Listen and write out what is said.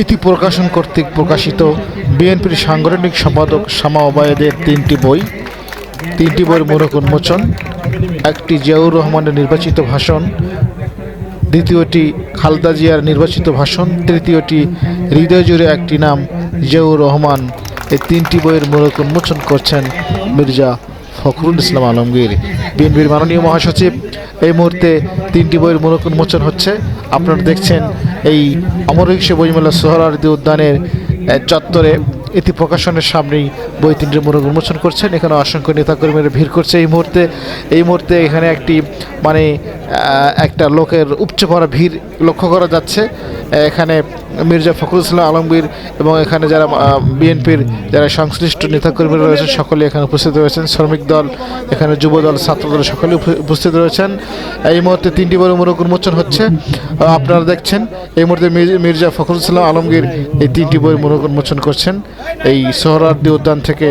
এটি প্রকাশন কর্তৃক প্রকাশিত বিএনপির সাংগঠনিক সম্পাদক শামা ওবায়েদের তিনটি বই, তিনটি বইয়ের মোড়ক উন্মোচন, একটি জিয়াউর রহমানের নির্বাচিত ভাষণ, দ্বিতীয়টি খালদা জিয়ার নির্বাচিত ভাষণ, তৃতীয়টি হৃদয় জুড়ে একটি নাম জিয়াউর রহমান। এই তিনটি বইয়ের মোড়ক উন্মোচন করছেন মির্জা ফখরুল ইসলাম আলমগীর, বিএনপির মাননীয় মহাসচিব। এই মুহূর্তে তিনটি বইয়ের মূলক উন্মোচন হচ্ছে। আপনারা দেখছেন এই অমরহিংস বইমেলা সোহরারদি উদ্যানের চত্বরে এটি প্রকাশনের সামনেই বই তিনটির মূলক উন্মোচন করছেন। এখানে অসংখ্য নেতাকর্মীরা ভিড় করছে এই মুহূর্তে। এই মুহূর্তে এখানে একটি মানে একটা লোকের উপচে পড়া ভিড় লক্ষ্য করা যাচ্ছে। এখানে মির্জা ফখরুল ইসলাম আলমগীর এবং এখানে যারা বিএনপির যারা সংশ্লিষ্ট নেতাকর্মীরা রয়েছেন সকলে এখানে উপস্থিত রয়েছেন। শ্রমিক দল, এখানে যুব দল, ছাত্র দল সকলে উপস্থিত রয়েছেন। এই মুহূর্তে তিনটি বড় মোড়ক উন্মোচন হচ্ছে। আপনারা দেখছেন, এই মুহূর্তে মির্জা ফখরুল ইসলাম আলমগীর এই তিনটি বই মোড়ক উন্মোচন করছেন। এই সোহরার্দি উদ্যান থেকে